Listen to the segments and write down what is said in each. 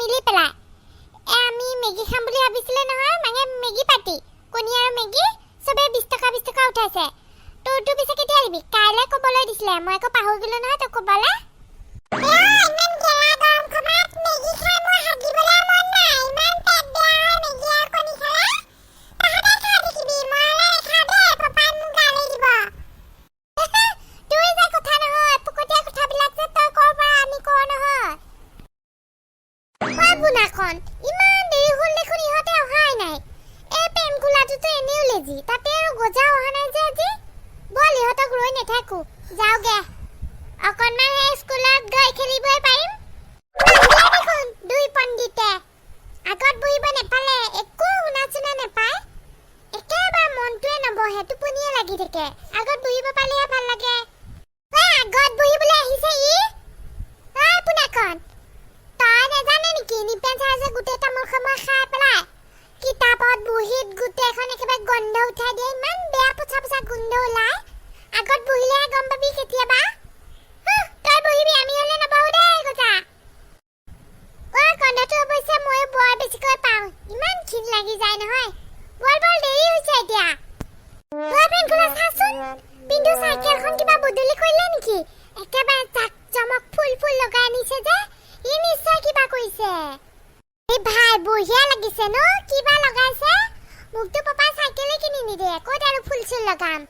মিলি পেলাই এ আমি মেগী খাম বুলি ভাবিছিলে নহয় মানে মেগী পাৰ্টি কণী আৰু মেগী চবে বিছ টকা বিছ টকা উঠাইছে তোৰতো পিছে কেতিয়া আহিবি কাইলৈ দিছিলে মই আকৌ পাহৰি গ'লো নহয় তোক ক'বলৈ। উঠাই দিয়ে ইমান বেয়া পোচা পোচা গোন্ধ ওলাই আগত বহিলেহে গম পাবি কেতিয়াবা। তই বহিবি, আমি হ'লে নবহো দেই গজা ঐ গন্ধটো অৱশ্যে ময়ো বৰ বেছিকৈ পাওঁ। ইমান ঘিণ লাগি যায় নহয়। বল বল, দেৰি হৈছে এতিয়া। ঐ পেনখোলা চাচোন। পিন্ধু চাইকেলখন কিবা বদলি কৰিলে নেকি? একেবাৰে জাক জমক ফুল ফুল লগাই আনিছে যে, ই নিশ্চয় কিবা কৰিছে। এই ভাই, বঢ়িয়া লাগিছে ন? কিবা লগাইছে? মোকতো পাপাই চাইকেলে কিনি নিদিয়ে ক'ত আৰু ফুল চুল লগাম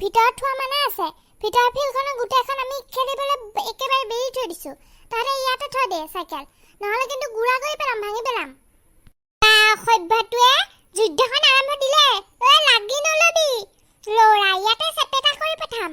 ভিতৰত থোৱা মানে আছে। ভিতৰৰ ফিল্ডখনৰ গোটেইখন আমি খেলিবলৈ একেবাৰে বেৰি থৈ দিছো। তহঁতে ইয়াতে থৈ দে চাইকেল নহ'লে কিন্তু গুড়া কৰি পেলাম ভাঙি পেলাম। সভ্যটোৱে যুদ্ধখন আৰম্ভ দিলে। ঐ লাগি নলবি। ল'ৰা ইয়াতে চেপেটা কৰি পঠাম।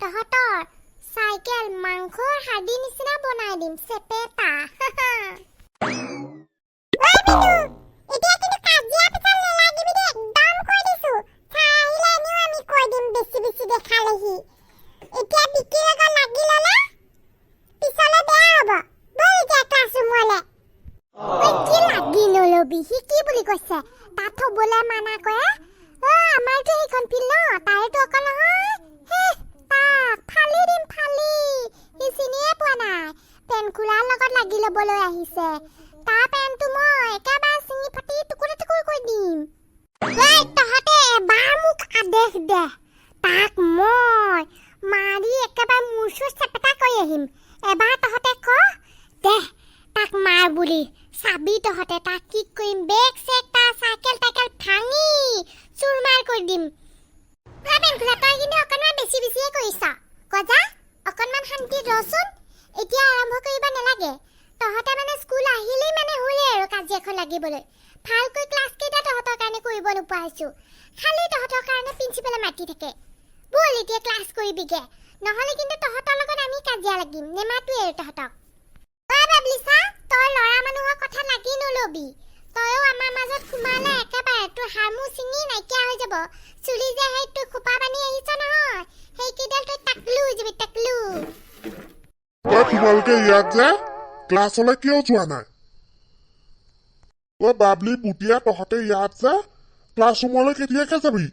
তহঁতৰ চাইকেল মাংসৰ হাৰ্ডি নিচিনা বনাই দিম চেপেটা। কি বুলি কৈছে? তাত থবলৈ মানা কৰে? অ আমাৰতো সেইখন ফিল্ড ন তাইতো অকল নহয়। ফালি দিম ফালি। সি চিনিয়ে পোৱা নাই। পেন খোলাৰ লগত লাগি ল'বলৈ আহিছে। তাৰ পেনটো মই একেবাৰে চিঙি ফাটি টুকুৰা টুকুৰ কৰি দিম। ঐ তহঁতে এবাৰ মোক আদেশ দে। তাক মই মাৰি একেবাৰে মূৰ চুৰ চেপেটা কৰি আহিম। এবাৰ তহঁতে ক, দে, তাক মাৰ বুলি। চাবি তহঁতে, তাক কি কৰিম? বেগ, চেগ, তাৰ চাইকেল টাইকেল ভাঙি চুৰমাৰ কৰি দিম। তই পেনখোলা তই কিন্তু অকণমান বেছি বেছিয়ে কৰিছ। গজা অকণমান শান্তিত ৰচোন। এতিয়া আৰম্ভ কৰিব নালাগে। তহঁতে মানে স্কুল আহিলেই মানে হ'লেই আৰু কাজিয়াখন লাগিবলৈ। ভালকৈ ক্লাছ কেইটা তহঁতৰ কাৰণে কৰিব নোপোৱা হৈছোঁ। খালি তহঁতৰ কাৰণে প্ৰিন্সিপালে মাতি থাকে। ব'ল এতিয়া ক্লাছ কৰিবিগে। নহ'লে কিন্তু তহঁতৰ লগত আমি কাজিয়া লাগিম। নেমাতোৱে আৰু তহঁতক। তই ল'ৰা মানুহৰ কথা লাগি নলবি। তইও আমাৰ মাজত সোমালে একেবাৰে তোৰ হাৰমু চিঙি নাইকিয়া হৈ যাব। চুলি যে সেই তোৰ খোপা বান্ধি আহিছ নহয় সেইকেইডাল তই টাকলু হৈ যাবি টাকলু ঐ তোমালোকে ইয়াত যে ক্লাছলৈ কিয় যোৱা নাই? ঐ বাবলি বুটিয়া তহঁতে ইয়াত যে ক্লাছৰুমলৈ কেতিয়াকে যাবি?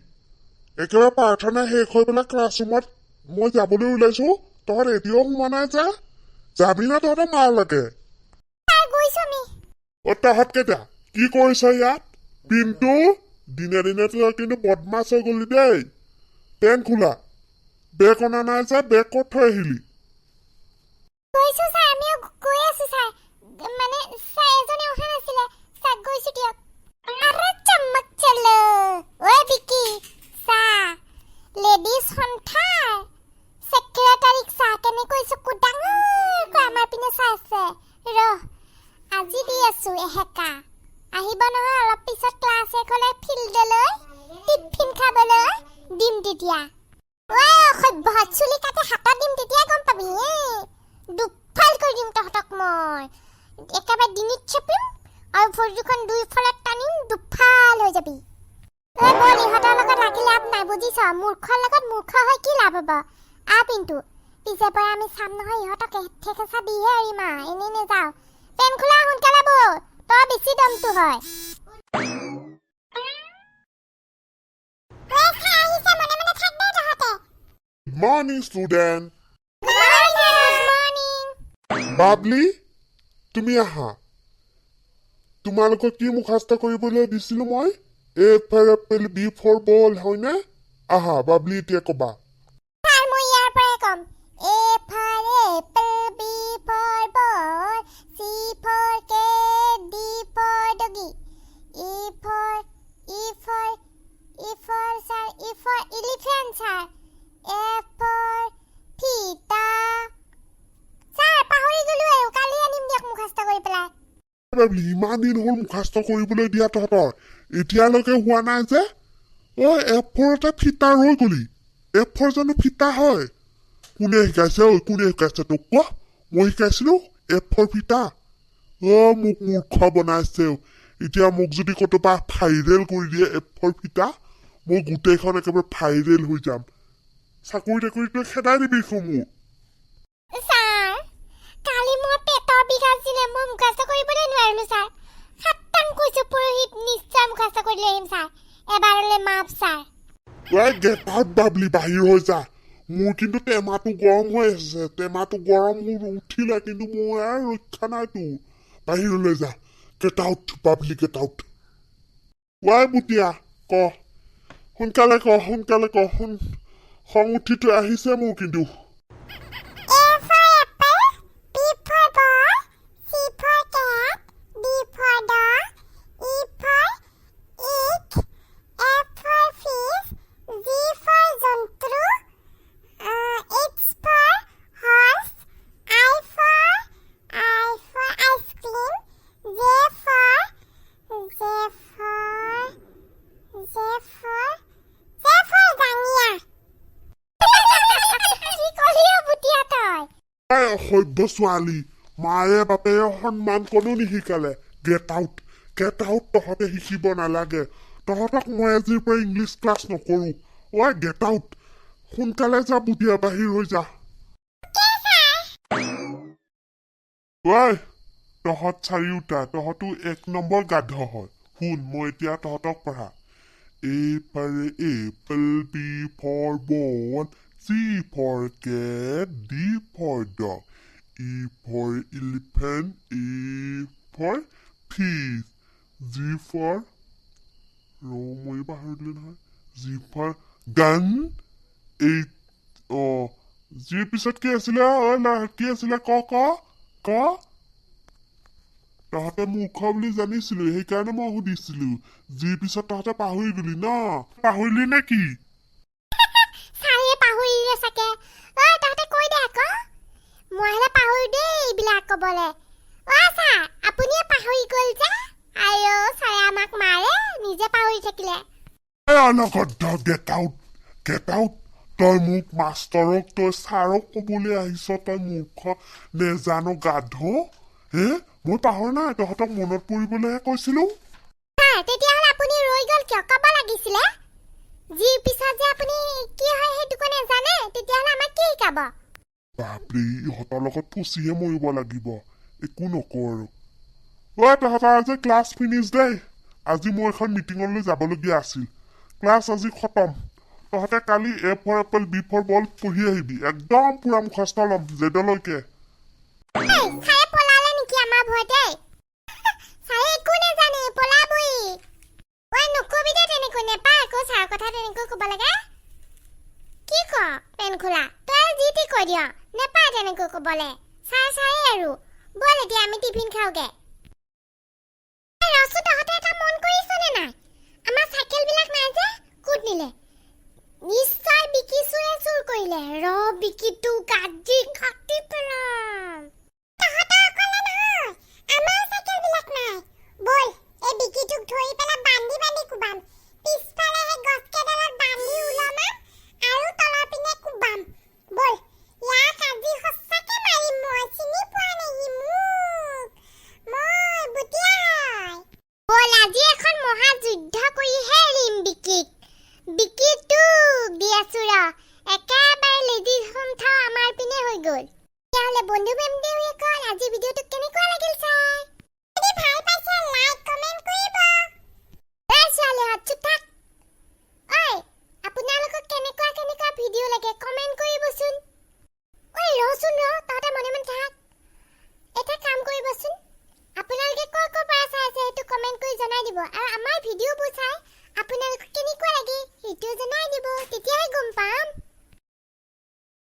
একেবাৰে প্ৰাৰ্থনা শেষ হৈ পেলাই ক্লাছৰুমত মই যাবলৈ ওলাইছো তহঁত এতিয়াও সোমোৱা নাই যে। যাবি না তহঁতৰ মাৰলৈকে অ তহঁত কেইটা কি কৰিছ ইয়াত? পিণ্টু দিনে দিনে তই কিন্তু বদমাছ হৈ গলি দেই। পেন খোলা। বেগ অনা নাই যে বেগ ক'ত থৈ আহিলি? আজি দি আছো এহেকা। আহিব নহয় অলপ পিছত ক্লাছ শেষ ফিল্ডলৈ টিফিন খাবলৈ দিম তেতিয়া। ঐ অসভ্য চুলি কাটি হাতত দিম তেতিয়া গম পাবি দুফাল কৰি দিম তহঁতক মই। একেবাৰে ডিঙিত চেপিম আৰু ভৰি দুখন দুইফালে টানিম দুফাল হৈ যাবি। ঐ বল ইহঁতৰ লগত লাগি লাভ নাই বুজিছ? মূৰ্খৰ লগত মূৰ্খ হৈ কি লাভ হ'ব? আ পিন্তু পিছে পৰে আমি চাম নহয় ইহঁতক ঠেকেচা দিহে এৰিম এনেই নেযাওঁ। পেন খোলা সোনকালে বল। তই বেছি দমটো হয়। Morning, student. বাবলি তুমি আহা। তোমালোকক কি মুখাস্ত কৰিবলৈ দিছিলো মই? A for apple B for ball হয়নে? আহা বাবলি এতিয়া কবা। বাবলি ইমান দিন হ'ল মুখাস্ত কৰিবলৈ দিয়া তহঁতৰ। এতিয়ালৈকে হোৱা নাই যে। অ এফ ফৰতে ফিতা ৰৈ গলি। এফ ফৰ জানো ফিতা হয়। কোনে শিকাইছে ঐ কোনে শিকাইছে তোক কোৱা মই শিকাইছিলো এফ ফৰ ফিতা। অ মোক মূৰ্খ বনাইছে। এতিয়া মোক যদি ক'তোবা ভাইৰেল কৰি দিয়ে এফ ফৰ ফিতা মই গোটেইখন একেবাৰে ভাইৰেল হৈ যাম। চাকৰি তাকৰিটো খেদাই দিবি মোক ছাৰ কালি মোৰ পেটৰ বিষ আছিলে মই মুখাস্ত কৰিবলৈ নোৱাৰিলো ছাৰ সাতটাং কৈছো পৰহিত নিশ্চয় মুখাস্ত কৰি লৈ আহিম ছাৰ এবাৰলৈ মাপ ছাৰ গেটাত বাবলি বাহিৰ হৈ যা মোৰ কিন্তু টেমাটো গৰম হৈ আছে টেমাটো গৰম মোৰ উঠিলে কিন্তু মোৰ আৰু ৰক্ষা নাই তোৰ বাহিৰলৈ যা get out Babli out why বুটিয়া ক সোনকালে ক সোনকালে ক সোন খং উঠিটো আহিছে মোৰ কিন্তু A for apple, B for ball, C for cat, D for dog, E for egg, F for fish, G for জন্তু, uh, H for horse, I for I for ice cream, J for J for J for J for জাঙিয়া কি কলি অ বুটিয়া তই এই অসভ্য ছোৱালী মায়ে বাপেৰে সন্মান কোনো নিশিকালে। গেট আউট গেট আউট তহঁতে শিকিব নালাগে। তহঁতক মই আজিৰ পৰা ইংলিছ ক্লাছ নকৰো। ঐ গেট আউট সোনকালে যা বুঢ়িয়া বাহিৰ হৈ যা। ঐ তহঁত চাৰিওটা তহঁতো এক নম্বৰ গাধ হয়। শুন মই এতিয়া তহঁতক পঢ়া। For dog, জিৰ পিছত কি আছিলে কি আছিলে ক ক ক তহঁতে মূৰ্খ বুলি জানিছিলো সেইকাৰণে মই সুধিছিলো জিৰ পিছত তহঁতে পাহৰি গলি ন পাহৰিলি নে কি ছাৰে পাহৰিলে চাগে ঐ তহঁতে কৈ দে আকৌ মই হ'লে পাহৰি দেই এইবিলাক ক'বলে। অ ছাৰ আপুনিয়ে পাহৰি গ'ল যে? আইঅ ছাৰে আমাক মাৰে নিজে পাহৰি থাকিলে। এই গেট আউট গেট আউট তই মোক মাষ্টৰক তই ছাৰক ক'বলৈ আহিছ তই মূৰ্খ নেজানো গাধ। হে মই পাহৰা নাই তহঁতক মনত পৰিবলৈহে কৈছিলো। ছাৰ তেতিয়াহ'লে আপুনি ৰৈ গ'ল কিয়? ক'ব লাগিছিলে। যিৰ পিছত যে আপুনি কি হয় সেইটো কোনে জানে তেতিয়াহ'লে আমাক কি শিকাব? বাপৰে ইহঁতৰ লগত ফুচিহে মৰিব লাগিব একো নকওঁ আৰু ঐ তহঁতৰ আজি ক্লাছ ফিনিছ দেই আজি মোৰ এখন মিটিঙলৈ যাবলগীয়া আছিল ক্লাছ আজি খতম তহঁতে কালি A for apple B for ball পঢ়ি আহিবি একদম পুৰা মুখস্থ ল'ম লাগে কি ক কৈ দিয় নেপায় তেনেকৈ ক'বলে চাই ছাৰে আৰু। ব'ল এতিয়া, আমি টিফিন খাওঁগে। ৰচো তহঁতে এটা মন কৰিছনে নাই? আমাৰ চাইকেলবিলাক নাই যে, ক'ত নিলে? নিশ্চয় বিকিছোৱে চুৰ কৰিলে। ৰ বিকিটো কাটি কাটি পেলাম।